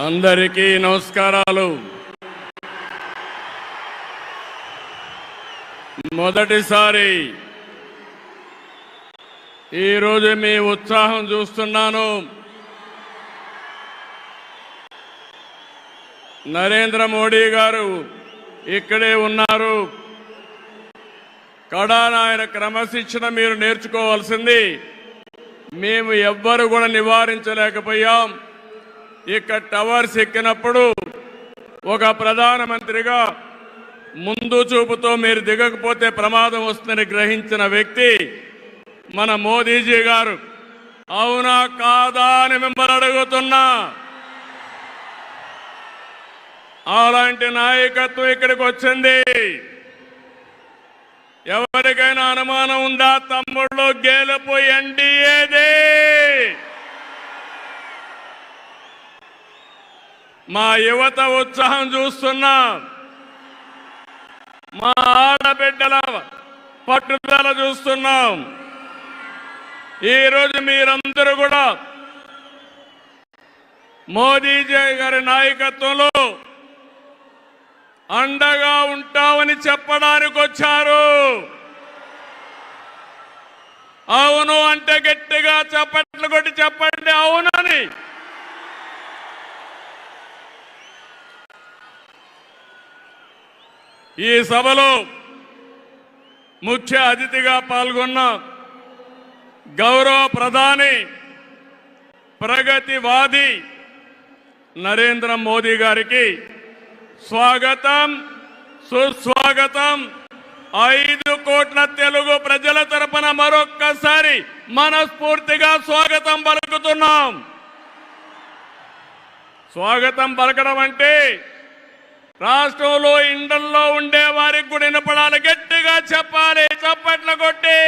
అందరికీ నమస్కారాలు. మొదటిసారి ఈరోజు మీ ఉత్సాహం చూస్తున్నాను. నరేంద్ర మోడీ గారు ఇక్కడే ఉన్నారు. కడానాయన క్రమశిక్షణ మీరు నేర్చుకోవాల్సింది. మేము ఎవ్వరు కూడా నివారించలేకపోయాం. ఇక్కడ టవర్స్ ఎక్కినప్పుడు ఒక ప్రధానమంత్రిగా ముందు చూపుతో మీరు దిగకపోతే ప్రమాదం వస్తుందని గ్రహించిన వ్యక్తి మన మోదీజీ గారు. అవునా కాదా అని మిమ్మల్ని అడుగుతున్నా. అలాంటి నాయకత్వం ఇక్కడికి వచ్చింది. ఎవరికైనా అనుమానం ఉందా? తమ్ముళ్ళు గేలిపోయి ఎన్డీఏది మా యువత ఉత్సాహం చూస్తున్నాం. మా ఆడబిడ్డల పట్టుదల చూస్తున్నాం. ఈరోజు మీరందరూ కూడా మోదీజీ గారి నాయకత్వంలో అండగా ఉంటామని చెప్పడానికి వచ్చారు. అవును అంటే గట్టిగా చప్పట్లు కొట్టి చెప్పండి అవునని. ఈ సభలో ముఖ్య అతిథిగా పాల్గొన్న గౌరవ ప్రధాని ప్రగతివాది నరేంద్ర మోదీ గారికి స్వాగతం సుస్వాగతం. ఐదు కోట్ల తెలుగు ప్రజల తరపున మరొక్కసారి మనస్ఫూర్తిగా స్వాగతం పలుకుతున్నాం. స్వాగతం పలకడం అంటే రాష్ట్రంలో ఇండల్లో ఉండే వారికి కూడా వినపడాలి గట్టిగా చెప్పాలి చప్పట్లు కొట్టి.